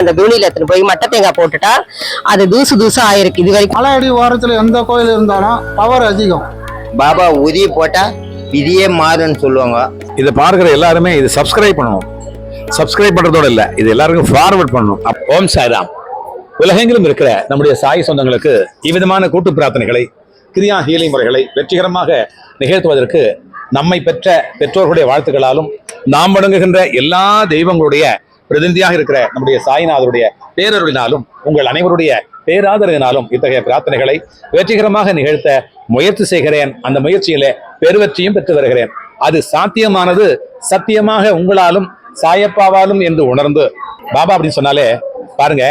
அந்த தூணில எடுத்துட்டு போய் மட்டை தேங்காய் போட்டுட்டா அது தூசு தூசா ஆயிருக்கு. இது வரைக்கும் மலை அடி ஓரத்தில் எந்த கோயில் இருந்தாலும் பவர் அதிகம். பாபா உதி போட்டா விதியே மாறுன்னு சொல்லுவாங்க. இதை பார்க்குற எல்லாருமே இது சப்ஸ்கிரைப் பண்ணணும். சப்ஸ்கிரைப் பண்றதோட இல்ல இது எல்லாருக்கும் ஃபார்வர்ட் பண்ணணும். ஓம் சாய்ராம். உலகெங்கிலும் இருக்கிற நம்முடைய சாய் சொந்தங்களுக்கு இவ்விதமான கூட்டு பிரார்த்தனைகளை கிரியா ஹீலை முறைகளை வெற்றிகரமாக நிகழ்த்துவதற்கு நம்மை பெற்ற பெற்றோர்களுடைய வாழ்த்துக்களாலும் நாம் வணங்குகின்ற எல்லா தெய்வங்களுடைய பிரதிநிதியாக இருக்கிற நம்முடைய சாய்நாதருடைய பேரருளினாலும் உங்கள் அனைவருடைய பேராதரவினாலும் இத்தகைய பிரார்த்தனைகளை வெற்றிகரமாக நிகழ்த்த முயற்சி செய்கிறேன். அந்த முயற்சியிலே பெருவெற்றியும் பெற்று வருகிறேன். அது சாத்தியமானது சத்தியமாக உங்களாலும் சாயப்பாவாலும் என்று உணர்ந்து. பாபா அப்படின்னு சொன்னாலே பாருங்க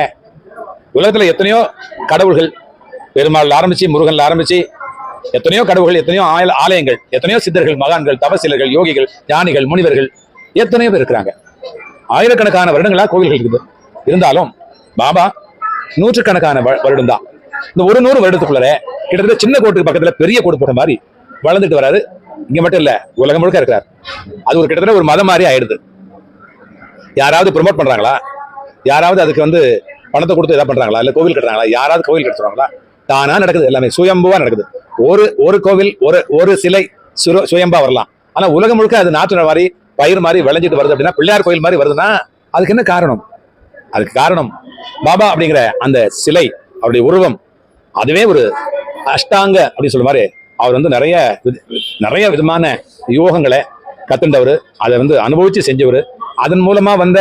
உலகத்துல எத்தனையோ கடவுள்கள் பெருமாள் ஆரம்பிச்சு முருகன்ல ஆரம்பிச்சு எத்தனையோ கடவுள்கள் எத்தனையோ ஆய- ஆலயங்கள் எத்தனையோ சித்தர்கள் மகான்கள் தவசிலர்கள் யோகிகள் ஞானிகள் முனிவர்கள் எத்தனையோ பேர் இருக்கிறாங்க. ஆயிரக்கணக்கான வருடங்களா கோவில்கள் இருக்குது இருந்தாலும் பாபா நூற்றுக்கணக்கான வருடம் தான். இந்த ஒரு நூறு வருடத்துக்குள்ளே கிட்டத்தட்ட சின்ன கோட்டுக்கு பக்கத்துல பெரிய கோடு போட்ட மாதிரி வளர்ந்துட்டு வராரு. இங்க மட்டும் இல்ல உலகம் முழுக்க இருக்கிறார். அது ஒரு கிட்டத்தட்ட ஒரு மதம் மாதிரி ஆயிடுது. யாராவது ப்ரொமோட் பண்றாங்களா? யாராவது அதுக்கு வந்து பணத்தை கொடுத்து எதாவது பண்றாங்களா? இல்ல கோவில் கட்டுறாங்களா? யாராவது கோவில் கட்டுறாங்களா? தானா நடக்குது. எல்லாமே சுயம்புவா நடக்குது. ஒரு ஒரு கோவில் ஒரு ஒரு சிலை சுர- சுயம்பா வரலாம். ஆனா உலகம் முழுக்க அது நாற்று மாதிரி பயிர் மாதிரி விளைஞ்சிட்டு வருது அப்படின்னா பிள்ளையார் கோயில் மாதிரி வருதுன்னா அதுக்கு என்ன காரணம்? அதுக்கு காரணம் பாபா அப்படிங்கிற அந்த சிலை அவருடைய உருவம் அதுவே ஒரு அஷ்டாங்க அப்படின்னு சொல்ற மாதிரி அவர் வந்து நிறைய நிறைய விதமான யோகங்களை கத்துண்டவர். அதை வந்து அனுபவித்து செஞ்சவர். அதன் மூலமாக வந்த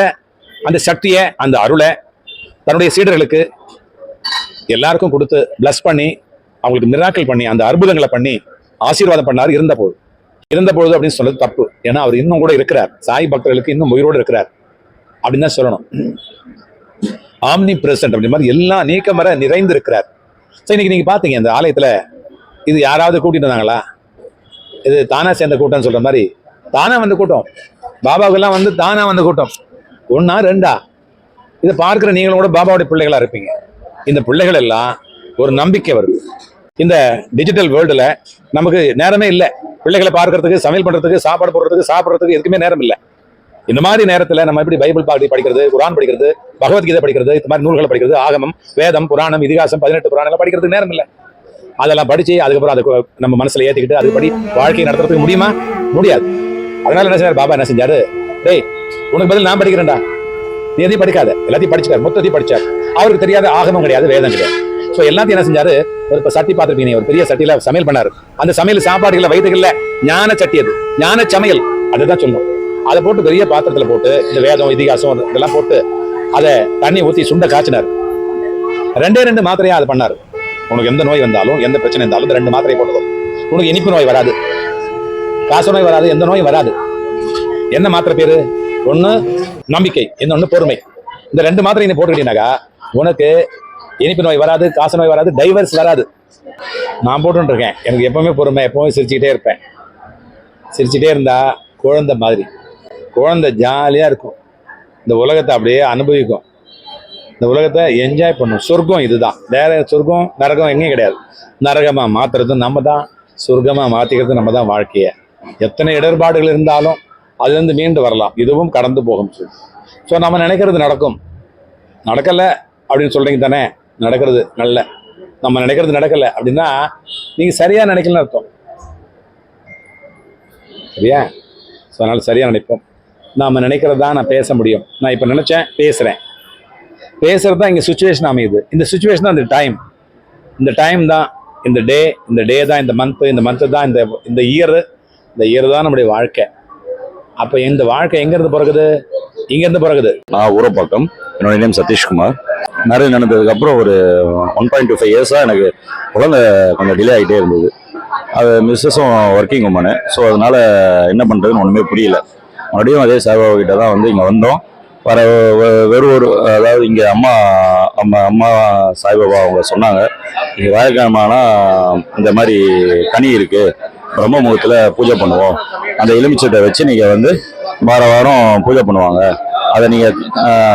அந்த சக்தியை அந்த அருளை தன்னுடைய சீடர்களுக்கு எல்லாருக்கும் கொடுத்து பிளஸ் பண்ணி அவங்களுக்கு மிராக்கள் பண்ணி அந்த அற்புதங்களை பண்ணி ஆசீர்வாதம் பண்ணார் இருந்த போது இருந்த பொழுது அப்படின்னு சொல்றது தப்பு. ஏன்னா அவர் இன்னும் கூட இருக்கிறார். சாய் பக்தர்களுக்கு இன்னும் உயிரோடு இருக்கிறார். அப்படின்னு தான் சொல்லணும். ஆம்னி பிரசன்ட் அப்படி மாதிரி எல்லாம் நீக்கமர நிறைந்து இருக்கிறார் சரி இன்னைக்கு நீங்க பாத்தீங்க இந்த ஆலயத்துல இது யாராவது கூட்டிட்டு வந்தாங்களா? இது தானா சேர்ந்த கூட்டம்னு சொல்ற மாதிரி. தானா வந்த கூட்டம். பாபாவுக்கெல்லாம் வந்து தானா வந்த கூட்டம். ஒன்னா ரெண்டா? இதை பார்க்குற நீங்களும் கூட பாபாவுடைய பிள்ளைகளா இருப்பீங்க. இந்த பிள்ளைகள் எல்லாம் ஒரு நம்பிக்கை வருது. இந்த டிஜிட்டல் வேர்ல்டுல நமக்கு நேரமே இல்லை. பிள்ளைகளை பார்க்கறதுக்கு சமையல் பண்றதுக்கு சாப்பாடு போடுறதுக்கு சாப்பிட்றதுக்கு எதுக்குமே நேரம் இல்லை. இந்த மாதிரி நேரத்துல நம்ம எப்படி பைபிள் பாடி படிக்கிறது குரான் படிக்கிறது பகவத்கீதை படிக்கிறது இந்த மாதிரி நூல்களை படிக்கிறது ஆகமம் வேதம் புராணம் இதிகாசம் பதினெட்டு புராணம் படிக்கிறதுக்கு நேரம் இல்லை. அதெல்லாம் படிச்சு அதுக்கப்புறம் அதை நம்ம மனசுல ஏத்திக்கிட்டு அதுபடி வாழ்க்கையை நடத்துறதுக்கு முடியுமா? முடியாது. அதனால என்ன செஞ்சாரு பாபா என்ன செஞ்சாரு? டேய் உனக்கு பதில் நான் படிக்கிறேன்டா. நீ எதையும் படிக்காத. எல்லாத்தையும் படிச்சுக்காரு. மொத்தத்தையும் படிச்சார். அவருக்கு தெரியாத ஆகமம் கிடையாது வேதம் கிடையாது. ஸோ எல்லாத்தையும் என்ன செஞ்சாரு? ஒரு இப்போ சட்டி பார்த்துருப்பீங்க ஒரு பெரிய சட்டியில் சமையல் பண்ணார். அந்த சமையல் சாப்பாடுகளை வயிற்றுகள்ல ஞான சட்டி அது. ஞான சமையல். அதுதான் சொல்லும். அதை போட்டு பெரிய பாத்திரத்தில் போட்டு இந்த வேதம் இதிகாசம் இதெல்லாம் போட்டு அதை தண்ணி ஊற்றி சுண்ட காய்ச்சினார். ரெண்டே ரெண்டு மாத்திரையா அதை பண்ணார். உனக்கு எந்த நோய் வந்தாலும் எந்த பிரச்சனை இருந்தாலும் இந்த ரெண்டு மாத்திரை போட்டதும். உனக்கு இனிப்பு நோய் வராது. காச நோய் வராது எந்த நோயும் வராது. என்ன மாத்திரை பேரு? ஒன்று நம்பிக்கை இன்னொன்று பொறுமை. இந்த ரெண்டு மாத்திரை நீ போட்டுக்கிட்டீங்கன்னாக்கா உனக்கு இனிப்பு நோய் வராது காச நோய் வராது டைவர்ஸ் வராது. நான் போட்டுருக்கேன். எனக்கு எப்பவுமே பொறுமை எப்பவுமே சிரிச்சுக்கிட்டே இருப்பேன். சிரிச்சுட்டே இருந்தால் குழந்தை மாதிரி. குழந்தை ஜாலியாக இருக்கும். இந்த உலகத்தை அப்படியே அனுபவிக்கும். இந்த உலகத்தை என்ஜாய் பண்ணும். சொர்க்கம் இதுதான். வேற சொர்க்கம் நரகம் எங்கேயும் கிடையாது. நரகமாக மாத்துறதும் நம்ம தான். சொர்க்கமாக மாற்றிக்கிறது நம்ம தான் வாழ்க்கையை. எத்தனை இடர்பாடுகள் இருந்தாலும் அதுலேருந்து மீண்டு வரலாம். இதுவும் கடந்து போகும். ஸோ நம்ம நினைக்கிறது நடக்கும். நடக்கலை அப்படின்னு சொல்கிறீங்க தானே? நடக்கிறது நல்ல. நம்ம நினைக்கிறது நடக்கல அப்படின்னா நீங்க சரியா நினைக்கலன்னு அர்த்தம். சரியா? ஸோ அதனால சரியா நினைப்போம். நாம் நினைக்கிறது தான் நான் பேச முடியும். நான் இப்போ நினைச்சேன் பேசுறேன். பேசுறது தான் இங்கே சுச்சுவேஷன் அமையுது. இந்த சுச்சுவேஷன் தான் இந்த டைம் இந்த டைம் தான் இந்த டே இந்த டே தான் இந்த மந்த்து இந்த மந்த்து தான் இந்த இந்த இயர் இந்த இயர் தான் நம்முடைய வாழ்க்கை. அப்போ இந்த வாழ்க்கை எங்கேருந்து பிறகுது? இங்கேருந்து பிறகுது. நான் ஊரப்பாக்கம். என்னோட நேம் சதீஷ்குமார். மேரேஜ் நடந்ததுக்கப்புறம் ஒரு ஒன் பாயிண்ட் டூ ஃபைவ் இயர்ஸாக எனக்கு குழந்தை கொஞ்சம் டிலே ஆகிட்டே இருந்தது. அது மிஸ்ஸஸும் ஒர்க்கிங் உமனு ஸோ அதனால் என்ன பண்ணுறதுன்னு ஒன்றுமே புரியல. மறுபடியும் அதே சாய்பாபா தான் வந்து இங்கே வந்தோம். வர வெறும் ஒரு அதாவது இங்கே அம்மா அம்மா அம்மா சாய்பாபா அவங்க சொன்னாங்க. இங்கே வியாழக்கிழமைனா இந்த மாதிரி கனி இருக்குது பிரம்ம முகத்தில் பூஜை பண்ணுவோம். அந்த எலுமிச்சட்டை வச்சு நீங்கள் வந்து வார வாரம் பூஜை பண்ணுவாங்க. அதை நீங்கள்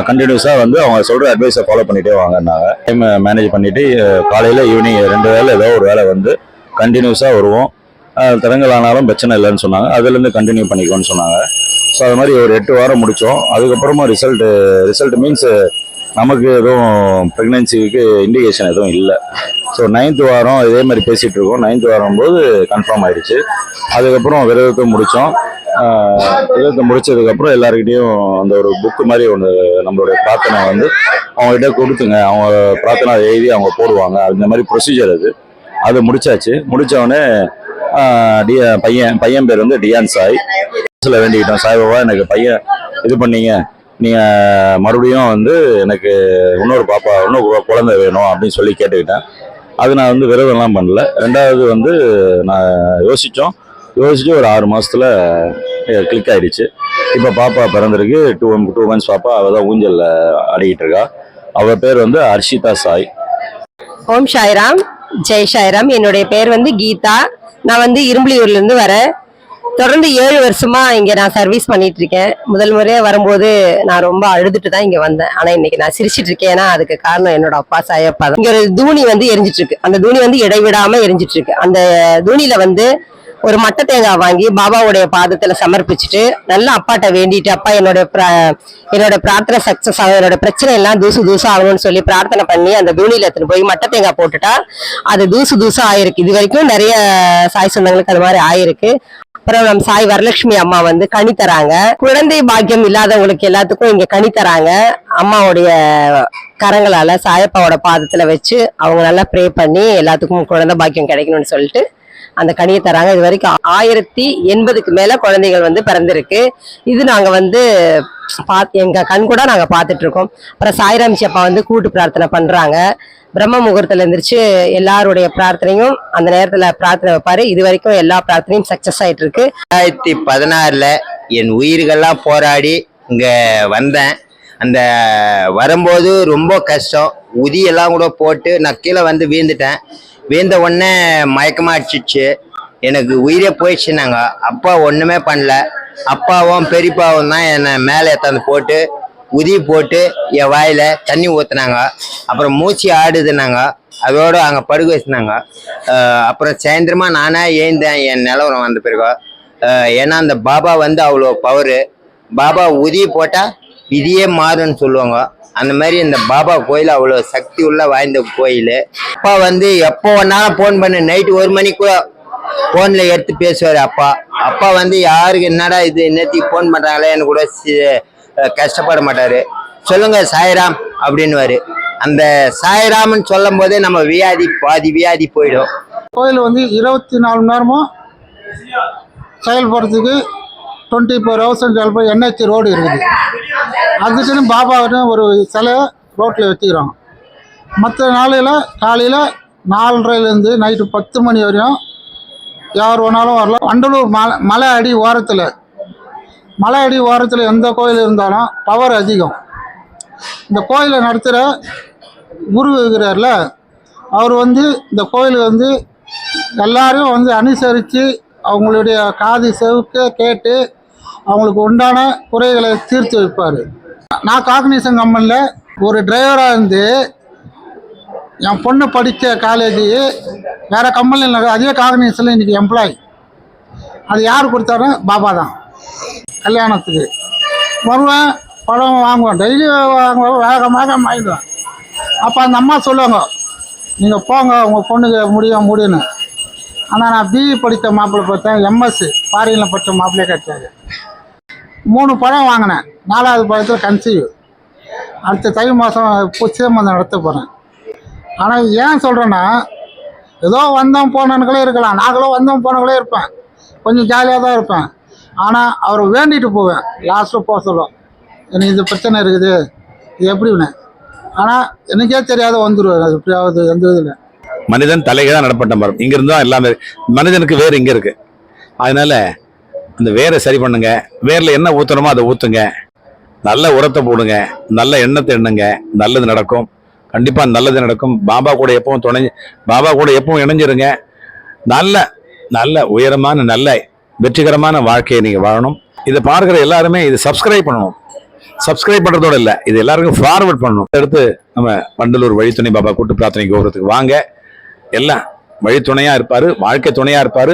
கண்டினியூஸாக வந்து அவங்க சொல்கிற அட்வைஸை ஃபாலோ பண்ணிகிட்டே வாங்கன்னாங்க. டைம் மேனேஜ் பண்ணிவிட்டு காலையில் ஈவினிங் ரெண்டு வேளை ஏதோ ஒரு வேலை வந்து கண்டினியூஸாக வருவோம். திறங்கள் ஆனாலும் பிரச்சனை இல்லைன்னு சொன்னாங்க. அதுலேருந்து கண்டினியூ பண்ணிக்கோன்னு சொன்னாங்க. ஸோ அது மாதிரி ஒரு எட்டு வாரம் முடித்தோம் அதுக்கப்புறமா ரிசல்ட்டு ரிசல்ட் மீன்ஸு நமக்கு எதுவும் ப்ரெக்னென்சிக்கு இண்டிகேஷன் எதுவும் இல்லை. ஸோ நைன்த் வாரம் இதே மாதிரி பேசிகிட்டு இருக்கோம். நைன்த் வாரம் போது கன்ஃபார்ம் ஆயிடுச்சு. அதுக்கப்புறம் விரைவுக்கு முடித்தோம் விதத்தை முடிச்சதுக்கப்புறம் எல்லாருக்கிட்டையும் அந்த ஒரு புக்கு மாதிரி ஒன்று நம்மளுடைய பிரார்த்தனை வந்து அவங்ககிட்ட கொடுத்துங்க. அவங்க பிரார்த்தனை அதை எழுதி அவங்க போடுவாங்க. அந்த மாதிரி ப்ரொசீஜர் அது. அது முடிச்சாச்சு. முடித்தவொடனே டி பையன் பையன் பேர் வந்து டியான் சாய். சில வேண்டிக்கிட்டோம். சாய்பாபா எனக்கு பையன் இது பண்ணீங்க. நீங்கள் மறுபடியும் வந்து எனக்கு இன்னொரு பாப்பா இன்னொரு குழந்தை வேணும் அப்படின்னு சொல்லி கேட்டுக்கிட்டேன். அது நான் வந்து விரதம்லாம் பண்ணல. ரெண்டாவது வந்து நான் யோசித்தோம் யோசிச்சு ஒரு ஆறு மாதத்தில் கிளிக் ஆகிடுச்சு இப்போ பாப்பா பிறந்திருக்கு. டூ டூ மந்த்ஸ் பாப்பா அவள் தான் ஊஞ்சலில் ஆடிக்கிட்டு இருக்கா. அவள் பேர் வந்து ஹர்ஷிதா சாய். ஓம் சாய்ராம். ஜெய் சாய்ராம். என்னுடைய பேர் வந்து கீதா. நான் வந்து இரும்புலியூர்லேருந்து வரேன். தொடர்ந்து ஏழு வருஷமா இங்க நான் சர்வீஸ் பண்ணிட்டு இருக்கேன். முதல் முறையா வரும்போது நான் ரொம்ப அழுதுட்டு தான் இங்க வந்தேன். ஆனா இன்னைக்கு நான் சிரிச்சிட்டு இருக்கேன். ஏன்னா அதுக்கு காரணம் என்னோட அப்பா சாயப்பா தான். இங்க ஒரு தூணி வந்து எரிஞ்சிட்டு இருக்கு. அந்த தூணி வந்து இடைவிடாம எரிஞ்சிட்டு இருக்கு. அந்த தூணில வந்து ஒரு மட்டை தேங்காய் வாங்கி பாபாவுடைய பாதத்துல சமர்ப்பிச்சுட்டு நல்லா அப்பாட்ட வேண்டிட்டு அப்பா என்னோட என்னோட பிரார்த்தனை சக்சஸ் ஆகும் என்னோட பிரச்சனை எல்லாம் தூசு தூசு ஆகணும்னு சொல்லி பிரார்த்தனை பண்ணி அந்த தூணில எடுத்துட்டு போய் மட்டை தேங்காய் போட்டுட்டா அது தூசு தூசு ஆயிருக்கு. இது வரைக்கும் நிறைய சாய் சொந்தங்களுக்கு அது மாதிரி ஆயிருக்கு. அப்புறம் நம்ம சாய் வரலட்சுமி அம்மா வந்து கனி தராங்க. குழந்தை பாக்கியம் இல்லாதவங்களுக்கு எல்லாத்துக்கும் இங்க கனி தராங்க. அம்மாவுடைய கரங்களால சாயப்பாவோட பாதத்துல வச்சு அவங்க நல்லா ப்ரே பண்ணி எல்லாத்துக்கும் குழந்தை பாக்கியம் கிடைக்கணும்னு சொல்லிட்டு அந்த கனியை தராங்க. இது வரைக்கும் ஆயிரத்தி எண்பதுக்கு மேல குழந்தைகள் வந்து பிறந்திருக்கு. இது நாங்க வந்து பா எங்க கண் கூட நாங்க பார்த்துட்டு இருக்கோம். அப்புறம் சாய்ராம் அப்பா வந்து கூட்டு பிரார்த்தனை பண்றாங்க. பிரம்ம முகூர்த்தத்தில் எந்திரிச்சு எல்லாருடைய பிரார்த்தனையும் அந்த நேரத்துல பிரார்த்தனை வைப்பாரு. இது வரைக்கும் எல்லா பிரார்த்தனையும் சக்சஸ் ஆயிட்டு இருக்கு. ரெண்டாயிரத்தி பதினாறுல என் உயிர்கள்லாம் போராடி இங்க வந்தேன். அந்த வரும்போது ரொம்ப கஷ்டம். உதியெல்லாம் கூட போட்டு நான் கீழே வந்து வீழ்ந்துட்டேன். வீழ்ந்த உடனே மயக்கமாக அடிச்சிச்சு எனக்கு உயிரே போயிடுச்சுனாங்க அப்பா ஒன்றுமே பண்ணல. அப்பாவும் பெரியப்பாவும் தான் என்னை மேலே எத்தாந்து போட்டு உதி போட்டு என் வாயில் தண்ணி ஊற்றுனாங்க அப்புறம் மூச்சு ஆடுதுனாங்க அதோட அங்கே படுக்க வச்சுனாங்க அப்புறம் சாயந்தரமா நானே ஏந்தேன் என் நிலவரம் வந்த பிறகு. ஏன்னா அந்த பாபா வந்து அவ்வளோ பவரு பாபா உதி போட்டால் விதியே மாறுன்னு சொல்லுவாங்க. அந்த மாதிரி இந்த பாபா கோயில் அவ்வளோ சக்தி உள்ள வாய்ந்த கோயில். அப்பா வந்து எப்போ வேணாலும் ஃபோன் பண்ணு. நைட்டு ஒரு மணிக்கு ஃபோனில் எடுத்து பேசுவார் அப்பா. அப்பா வந்து யாருக்கு என்னடா இது என்னத்துக்கு ஃபோன் பண்ணுறாங்களேன்னு கூட கஷ்டப்பட மாட்டார். சொல்லுங்க சாய்ராம் அப்படின்னுவாரு. அந்த சாய்ராம்னு சொல்லும் போதே நம்ம வியாதி பாதி வியாதி போயிடும். கோயில் வந்து இருபத்தி நாலு மணி நேரமும் செயல்படுறதுக்கு டுவெண்ட்டி ஃபோர் ஹவர்ஸ் செயல்பட என்ஹெச் ரோடு இருக்குது. அதுக்குன்னு பாபாவுன்னு ஒரு சிலை ரோட்டில் வச்சுக்கிறோம் மற்ற நாளையில் காலையில் நாலரைலேருந்து நைட்டு பத்து மணி வரையும் யார் வேணாலும் வரலாம். வண்டலூர் மலை மலை அடி ஓரத்தில் மலை அடி ஓரத்தில் எந்த கோயில் இருந்தாலும் பவர் அதிகம். இந்த கோயிலை நடத்துகிற குரு இருக்கிறார்ல அவர் வந்து இந்த கோயிலுக்கு வந்து எல்லாரையும் வந்து அனுசரித்து அவங்களுடைய காது செவுக்க கேட்டு அவங்களுக்கு உண்டான குறைகளை தீர்த்து வைப்பார். நான் காக்னிசன் கம்பெனியில் ஒரு டிரைவராக இருந்து என் பொண்ணு படித்த காலேஜ் வேறு கம்பெனியில் அதே காக்னிசனில் இன்றைக்கி எம்ப்ளாய் அது யார் கொடுத்தாரு பாபா தான். கல்யாணத்துக்கு. வருவேன் பழம் வாங்குவேன். டெய்லி வாங்குவேன் வேகமாக வாங்கிடுவேன். அப்போ அந்த அம்மா சொல்லுவாங்க நீங்கள் போங்க உங்கள் பொண்ணுக்கு முடியும் முடியும்னு. ஆனால் நான் பிஇ படித்த மாப்பிள்ளை பார்த்தேன் எம்எஸ் ஃபாரினில் படித்த மாப்பிள்ளையே கிடைச்சாரு மூணு பழம் வாங்கினேன். நாலாவது பழத்தில் கன்சீவ். அடுத்த தை மாதம் புச்சேமந்தம் நடத்த போகிறேன் ஆனால் ஏன் சொல்கிறேன்னா ஏதோ வந்தோம் போனவனுங்களே இருக்கலாம். நாங்களும் வந்தோம் போனவங்களே இருப்பேன். கொஞ்சம் ஜாலியாக தான் இருப்பேன். ஆனால் அவரை வேண்டிட்டு போவேன். லாஸ்ட்டில் போக சொல்லுவோம் எனக்கு இது பிரச்சனை இருக்குது. இது எப்படின்னு ஆனால் எனக்கே தெரியாத வந்துடுவேன் அது எப்படியாவது எந்த இதில் மனிதன் தலைகளாக நடப்பட்ட மரம். இங்க இருந்தா எல்லாமே மனிதனுக்கு வேறு இங்கே இருக்குது அதனால அந்த வேரை சரி பண்ணுங்க. வேரில் என்ன ஊற்றணுமோ அதை ஊற்றுங்க நல்ல உரத்தை போடுங்க. நல்ல எண்ணத்தை எண்ணுங்க நல்லது நடக்கும். கண்டிப்பாக நல்லது நடக்கும். பாபா கூட எப்பவும் துணை பாபா கூட எப்பவும் இணைஞ்சிருங்க. நல்ல நல்ல உயரமான நல்ல வெற்றிகரமான வாழ்க்கையை நீங்கள் வாழணும். இதை பார்க்குற எல்லாருமே இது சப்ஸ்கிரைப் பண்ணணும். சப்ஸ்கிரைப் பண்ணுறதோட இல்லை இது எல்லாருக்கும் ஃபார்வர்ட் பண்ணணும். அடுத்து நம்ம வண்டலூர் வழித்துணை பாபா கூட்டு பிரார்த்தனை கோபுரத்துக்கு வாங்க. எல்லாம் வழித்துணையாக இருப்பார் வாழ்க்கை துணையாக இருப்பார்.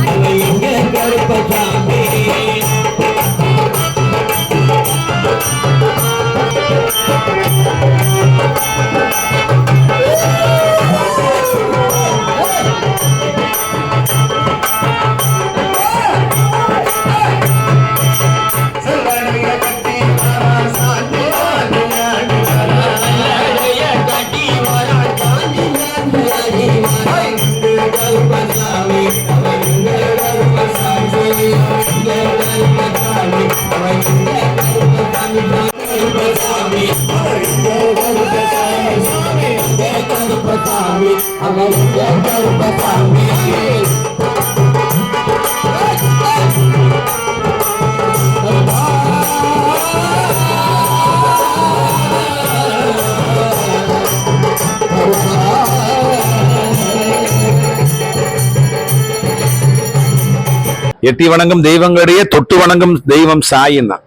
எட்டி வணங்கும் தெய்வங்களிடையே தொட்டு வணங்கும் தெய்வம் சாயின் தான்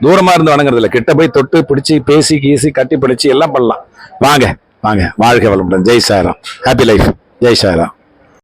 தூரமா இருந்து வணங்குறது இல்லை கிட்ட போய் தொட்டு பிடிச்சி பேசி கீசி கட்டி பிடிச்சி எல்லாம் பண்ணலாம். வாங்க வாங்க. வாழ்க வளமுடன். ஜெய் சாராம். Happy life Jai Sairam.